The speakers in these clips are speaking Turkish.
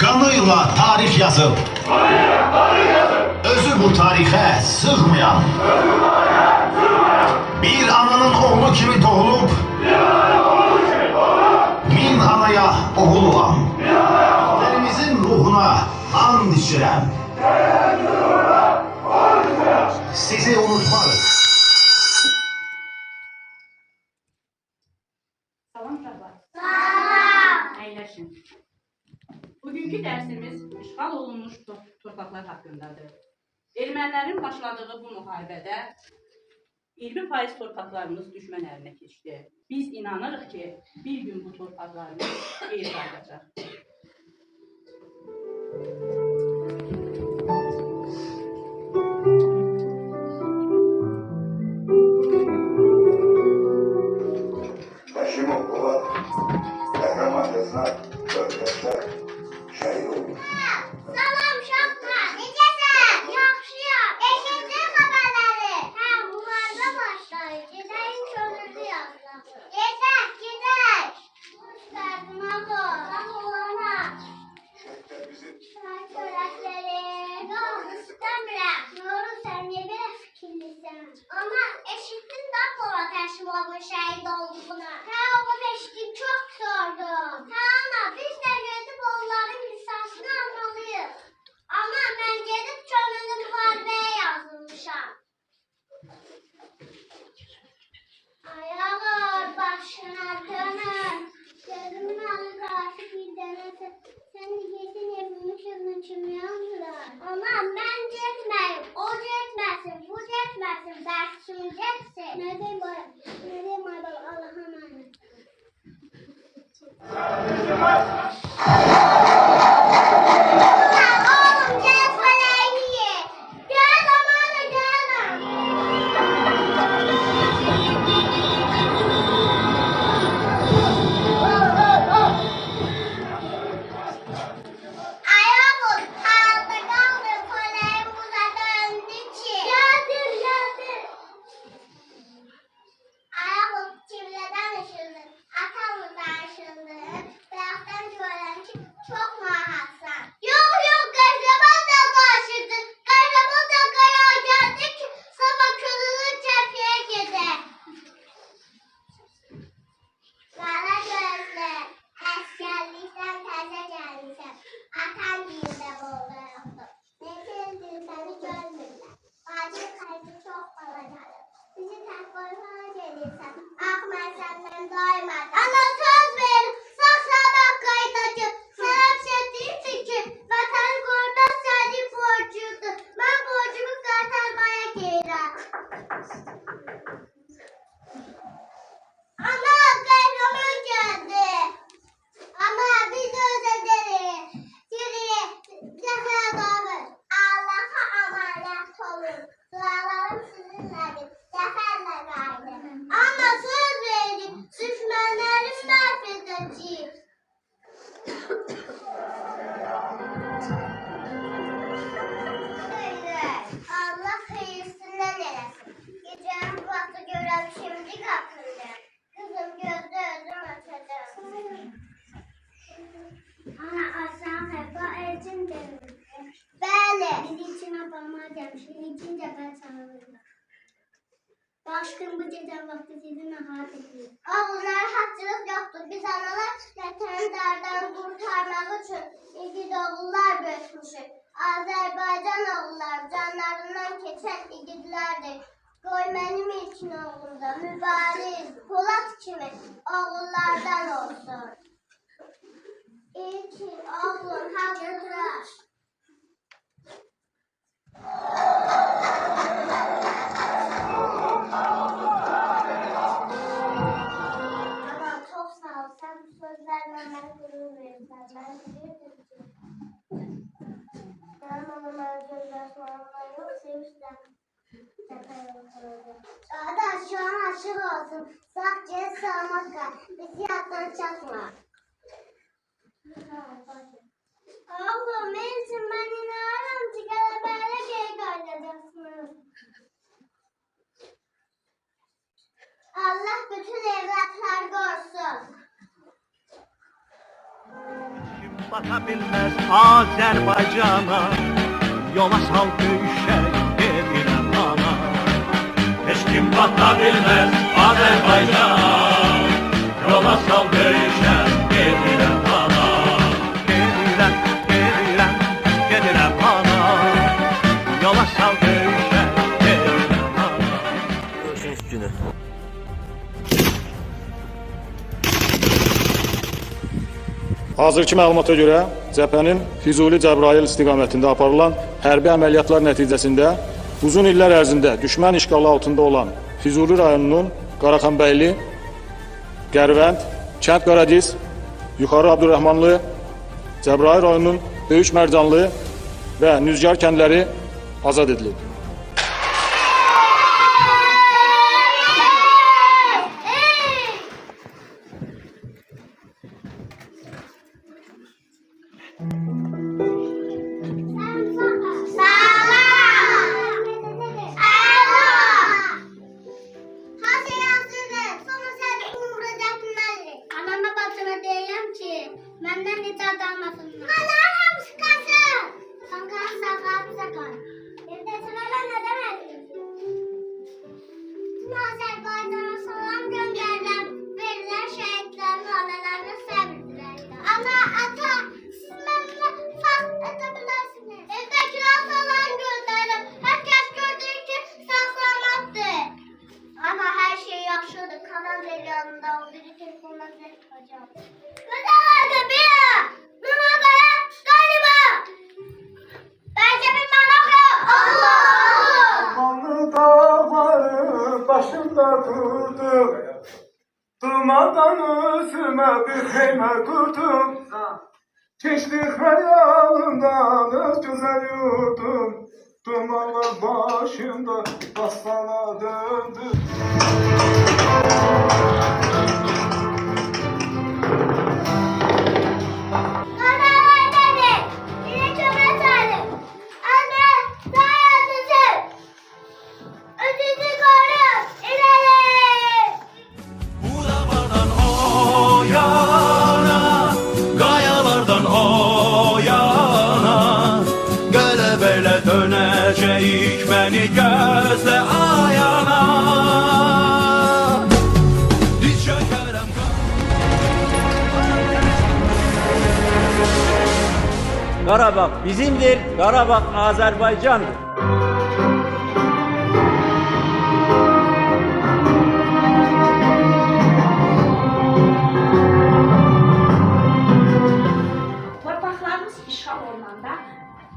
Kanıyla tarih yazıp Özü bu tarihe sığmayan Bir ananın oğlu kimi doğulup Min anaya oğul olan Derimizin ruhuna an içirem Sizi unutmadık Salam uşaqlar. Salam. Əyləşin. Bugünkü dərsimiz işğal olunmuş to- torpaqlar haqqındadır. Ermənilərin başladığı bu müharibədə 20% torpaqlarımız düşmən əlinə keçdi. Biz inanırıq ki, bir gün bu torpaqlarımız geri qayıdacaq. Taşıma Polat, Polat Həşimovun şəhid olduğunu. Hə, oğlum eşitdim, çox sordum. Hə, ana, versin. Versin hepsi. Ne diyeyim, ne diyeyim Allah'a emanet. Başkın bu gece vakti sizi nahar ediyor. Oğullar haçlıq yoxdur. Biz analar vətəni dardan qurtarmaq üçün igid oğullar böyütmüşük. Azərbaycan oğullar canlarından keçən igidlərdir. Qoy mənim ilkin oğlum da mübariz, Polat kimi oğullardan olsun. İlkin oğlum hazırlar. Gözyaşlarımla yok şu an aşık olsun. Sadece sağmak kal. Bizi yattan çakma. Oğlum benim için ben inanırım ki gelebeyle geri kaydedeceksiniz. Allah bütün evlatlar görsün. Vatan bilmez Azerbaycana Yola sal döyüşe gedirəm ana Heç kim bata bilmez Azerbaycana Hazırki məlumata görə cəbhənin Füzuli-Cəbrayıl istiqamətində aparılan hərbi əməliyyatlar nəticəsində uzun illər ərzində düşmən işğalı altında olan Füzuli rayonunun Qaraxanbəyli, Gərvənd, Kənd Qaradiz, Yuxarı Abdurrahmanlı, Cəbrayıl rayonunun Böyük Mərcanlı və Nüzgar kəndləri azad edilib. Ana, ata, siz mənimlə fəxr edə bilərsiniz. Evdəkilər salam göndərirəm. Hər kəs gördüyü ki, saxlamaddır. Ama her şey yaxşıdır. Kanal yanında o biri telefonla çıkacağım. Durmadan üzüme bir heyme kurdum. Geçtik hayalımdan öz güzel yurdum. Dumanlar başımda bastana döndü Qarabağ bizimdir, Qarabağ Azərbaycandır. Torpaqlarımız işğal olunanda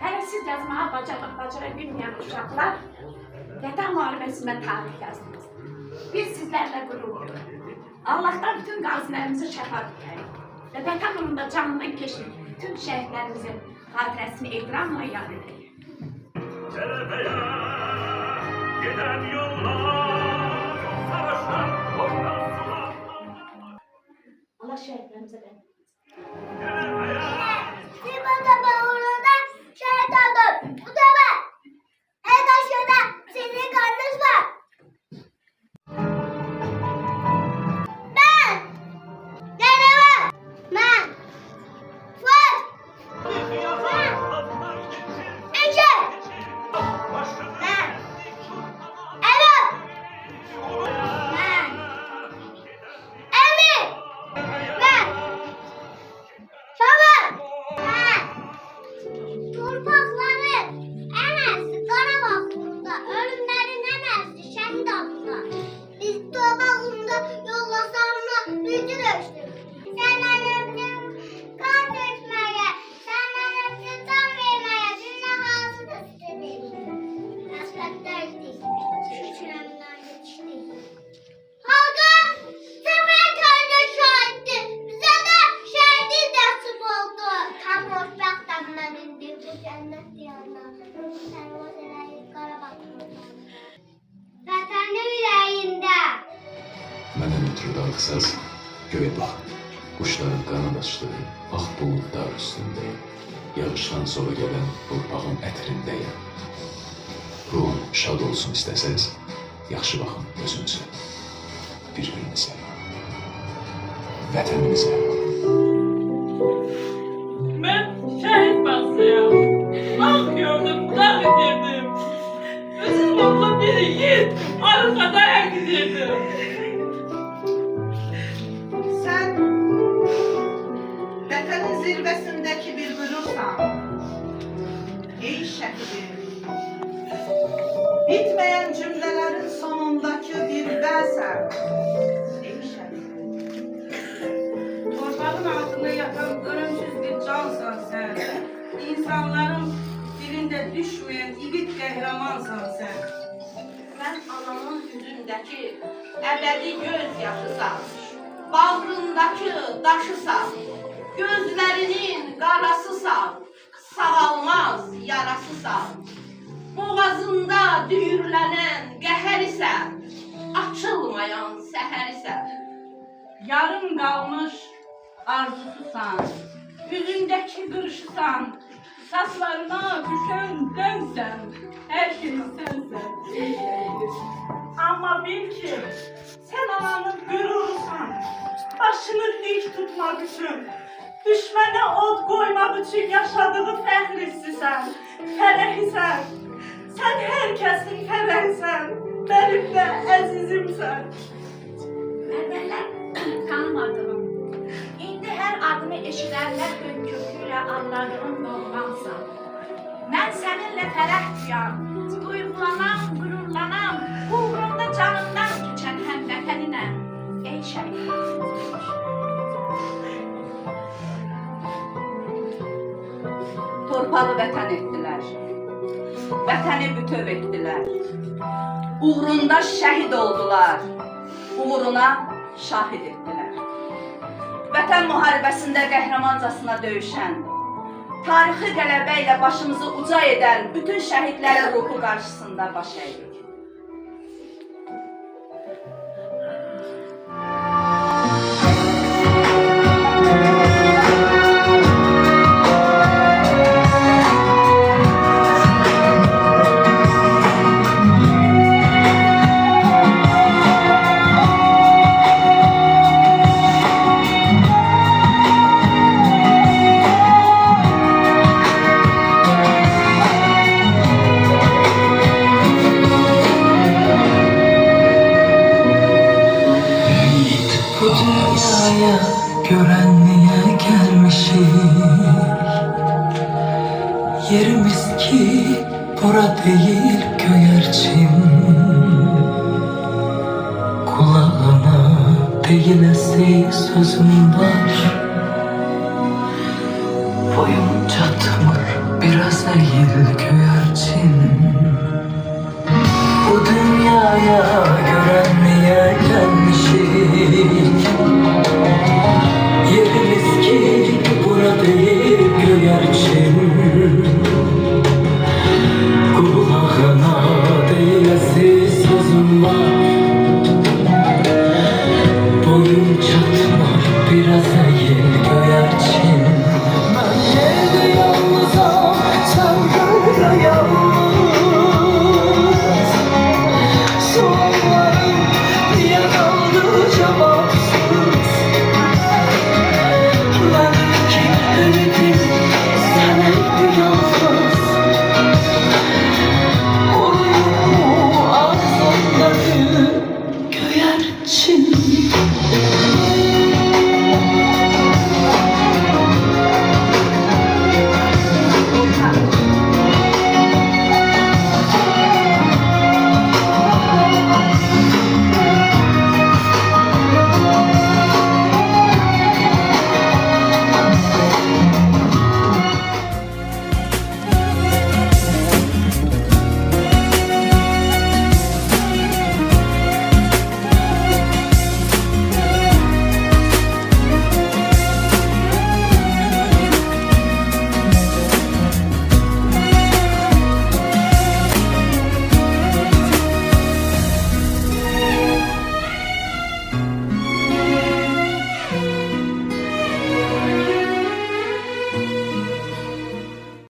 hələ siz yazmağa bacara, bacara bilməyən uşaqlar Vətən müharibəsində tarix yazdınız. Biz sizlərlə qürur duyuruq. Allahdan bütün qazilərimizi şəfa diləyik. Və vətən uğrunda canından keçmiş bütün şəhidlərimizin Park resmi ekran mı yarın? Gelen Kuşların qanın açdığı bax buludlar üstündeyim. Yağışdan sonra gelen torpağın ətrindeyim. Ruhum şad olsun istəsəz, yaxşı baxın özünüzə, bir-birinizə, vətəninizə. Mən şəhid basıyam. Ağ gördüm, dağ edirdim. Özüm oğlu biri yiğit, arıqada kahramansan sen. Mən anamın üzündəki əbədi göz yaşısan, bağrındakı daşısan, gözlərinin qarasısan, sağalmaz yarasısan. Boğazında düyürlənən qəhərisən, açılmayan səhərisən. Yarım kalmış arzususan. Yüzündeki kırışısan. Saçlarına düşen densen. Her şey sensen. Ama bil ki sen ananın gururusan. Başını dik tutmak için, düşmene od koymak için yaşadığı fəxrisisən, fərəhisən. Sen herkesin fərəhisən, benim de əzizimsən. Əvvəllər tanımadığım, indi hər adını eşidənlər hönkürtüylə anladığım doğmansan. Mən səninlə fərəh duyan, duyğulanam, qürurlanam, uğrunda canımdan keçən həmvətəninəm. Ey şəhid. Torpağı vətən ettiler. Vətəni bütöv ettiler. Uğrunda şəhid oldular. Uğruna şahid ettiler. Vətən müharibəsində qəhrəmancasına döyüşən, tarixi qələbə ilə başımızı uca edən bütün şəhidlərin ruhu qarşısında baş əydik. Değil göğerçin Kulağına değilesi sözüm var. Boyum çatmır biraz eğil göğerçin Bu dünyaya görenliğe gelmişiz